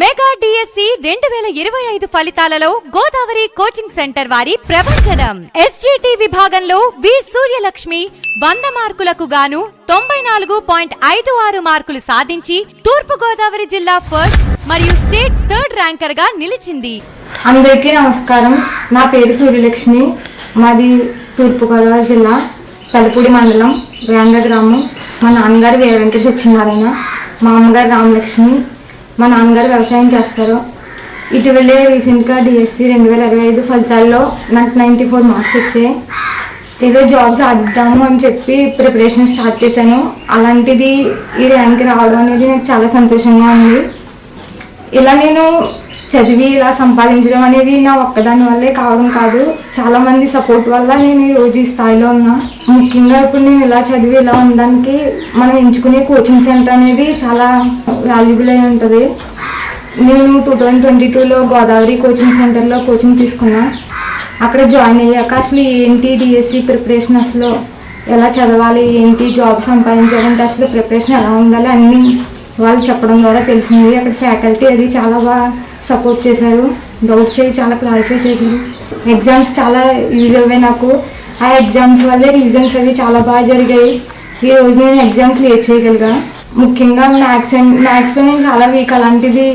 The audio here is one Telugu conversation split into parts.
మెగా డిఎస్సి రెండు వేల ఇరవై ఐదు ఫలితాలలో గోదావరి కోచింగ్ సెంటర్ వారి ప్రవచనం. ఎస్జిటి విభాగంలో వి సూర్యలక్ష్మి వంద మార్కులకు గాను తొంభై నాలుగు పాయింట్ ఐదు ఆరు మార్కులు సాధించి తూర్పు గోదావరి జిల్లా ఫస్ట్ మరియు స్టేట్ థర్డ్ ర్యాంకర్గా నిలిచింది. అందరికీ నమస్కారం. నా పేరు సూర్యలక్ష్మి. మాది తూర్పుగోదావరి జిల్లా పెదపూడి మండలం వేంగ గ్రామం. మా నాన్నగారు వీర వెంకట సత్యనారాయణ మా అమ్మగారు రామలక్ష్మి. మా నాన్నగారు వ్యవసాయం చేస్తారు. ఇటీవలే రీసెంట్గా డిఎస్సి రెండు వేల ఇరవై ఐదు ఫలితాల్లో నాకు నైంటీ ఫోర్ మార్క్స్ వచ్చాయి. ఏదో జాబ్ సాధిద్దాము అని చెప్పి ప్రిపరేషన్ స్టార్ట్ చేశాను. అలాంటిది ఈ ర్యాంక్ రావడం అనేది నాకు చాలా సంతోషంగా ఉంది. ఇలా నేను చదివి ఇలా సంపాదించడం అనేది నా ఒక్కదాని వల్లే కావడం కాదు. చాలా మంది సపోర్ట్ వల్ల నేను ఈ రోజు ఈ స్థాయిలో ఉన్నా. ముఖ్యంగా ఇప్పుడు నేను ఇలా చదివి ఇలా ఉండడానికి మనం ఎంచుకునే కోచింగ్ సెంటర్ అనేది చాలా వాల్యుబుల్ అయి ఉంటుంది. నేను టూ థౌజండ్ ట్వంటీ టూలో గోదావరి కోచింగ్ సెంటర్లో కోచింగ్ తీసుకున్నా. అక్కడ జాయిన్ అయ్యాక అసలు ఏంటి డిఎస్సి ప్రిపరేషన్ అసలు? ఎలా చదవాలి? ఏంటి జాబ్ సంపాదించాలంటే అసలు ప్రిపరేషన్ ఎలా ఉండాలి? అన్నీ వాళ్ళు చెప్పడం ద్వారా తెలిసింది. అక్కడ ఫ్యాకల్టీ అది చాలా బాగా సపోర్ట్ చేశారు. డౌట్స్ అవి చాలా క్లారిఫై చేశారు. ఎగ్జామ్స్ చాలా యూజ్ అయ్యాయి నాకు. ఆ ఎగ్జామ్స్ వల్లే రీజన్స్ అవి చాలా బాగా జరిగాయి. ఈ రోజు నేను ఎగ్జామ్ క్లియర్ చేయగలిగా. ముఖ్యంగా మ్యాథ్స్ అండ్ మ్యాథ్స్లో నేను చాలా వీక్ అలాంటిది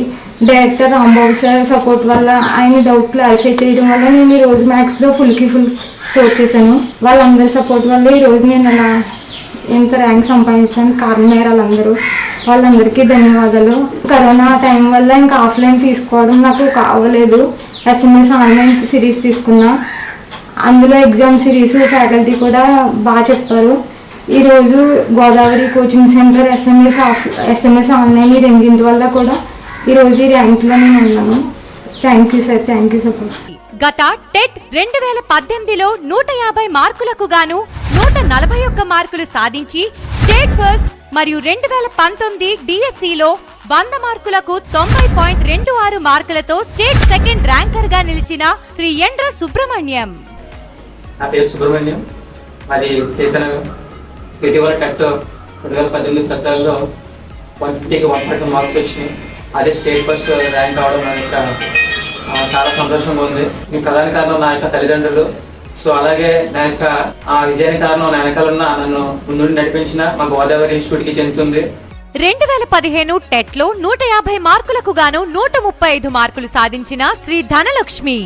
డైరెక్టర్ రాంబాబు సార్ సపోర్ట్ వల్ల ఆయన డౌట్ క్లారిఫై చేయడం వల్ల నేను ఈ రోజు మ్యాథ్స్లో ఫుల్కి ఫుల్ స్కోర్ చేశాను. వాళ్ళందరి సపోర్ట్ వల్ల ఈ రోజు నేను అలా ఇంత ర్యాంక్ సంపాదించడానికి కారణమయ్యారు వాళ్ళందరూ వాళ్ళందరికీ ధన్యవాదాలు. కరోనా టైం వల్ల ఇంకా ఆఫ్లైన్ తీసుకోవడం నాకు కావలేదు. ఎస్ఎంఎస్ ఆన్లైన్ సిరీస్ తీసుకున్నా. అందులో ఎగ్జామ్ సిరీస్ ఫ్యాకల్టీ కూడా బాగా చెప్పారు. ఈరోజు Godavari coaching centre SMS off SMS online ఈ రెండింటి వల్ల కూడా ఈరోజు ఈ ర్యాంక్లో నేను ఉన్నాను. Thank you sir thank you support గత టెట్ రెండు వేల పద్దెనిమిదిలో నూట యాభై మార్కులకు గాను నూట నలభై ఒక్క మార్కులు సాధించి స్టేట్ ఫస్ట్ మరియు రెండు వేల పంతొమ్మిది డిఎస్సిలో వంద మార్కులకు తొంభై పాయింట్ రెండు ఆరు మార్కులతో స్టేట్ సెకండ్ ర్యాంకర్గా నిలిచిన శ్రీ ఎండ్ర సుబ్రహ్మణ్యం. నా పేరు సుబ్రహ్మణ్యం. మరి సీతనగర్ ఇటీవల టెట్ రెండు వేల పద్దెనిమిది ఫలితాల్లో వన్ ఫిఫ్టీకి వన్ ఫార్టీ మార్క్స్ వచ్చినాయి. అదే స్టేట్ ఫస్ట్ ర్యాంక్ అవడం నా యొక్క చాలా సంతోషంగా ఉంది. ప్రధాన కారణం నా యొక్క తల్లిదండ్రులు సో అలాగే నా యొక్క ఆ విజయానికి కారణం నా వెనకాలన్న నన్ను ముందుండి నడిపించిన మా గోదావరి ఇన్స్టిట్యూట్కి చెందుతుంది. రెండు వేల పదిహేను టెట్లో నూట యాభై మార్కులకు గాను నూట ముప్పై ఐదు మార్కులు సాధించిన శ్రీ ధనలక్ష్మి.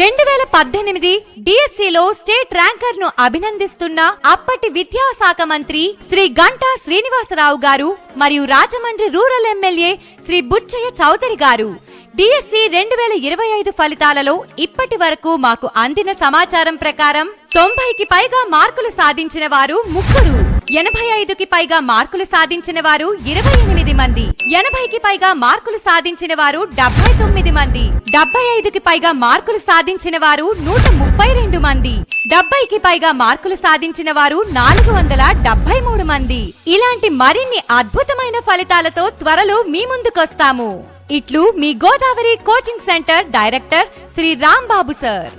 రెండు వేల పద్దెనిమిది డిఎస్సిలో స్టేట్ ర్యాంకర్ను అభినందిస్తున్న అప్పటి విద్యాశాఖ మంత్రి శ్రీ గంటా శ్రీనివాసరావు గారు మరియు రాజమండ్రి రూరల్ ఎమ్మెల్యే శ్రీ బుచ్చయ్య చౌదరి గారు. డిఎస్సి రెండు వేల ఇరవై ఐదు ఫలితాలలో ఇప్పటి వరకు మాకు అందిన సమాచారం ప్రకారం తొంభైకి పైగా మార్కులు సాధించిన వారు ముగ్గురు. ఎనభై ఐదుకి పైగా మార్కులు సాధించిన వారు ఇరవై ఎనిమిది మంది. ఎనభైకి పైగా మార్కులు సాధించిన వారు డెబ్బై తొమ్మిది మంది. డెబ్బై ఐదుకి పైగా మార్కులు సాధించిన వారు నూట ముప్పై రెండు మంది. డెబ్బైకి పైగా మార్కులు సాధించిన వారు నాలుగు వందల డెబ్బై మూడు మంది. ఇలాంటి మరిన్ని అద్భుతమైన ఫలితాలతో త్వరలో మీ ముందుకొస్తాము. ఇట్లు మీ Godavari coaching centre director Shri Rambabu sir.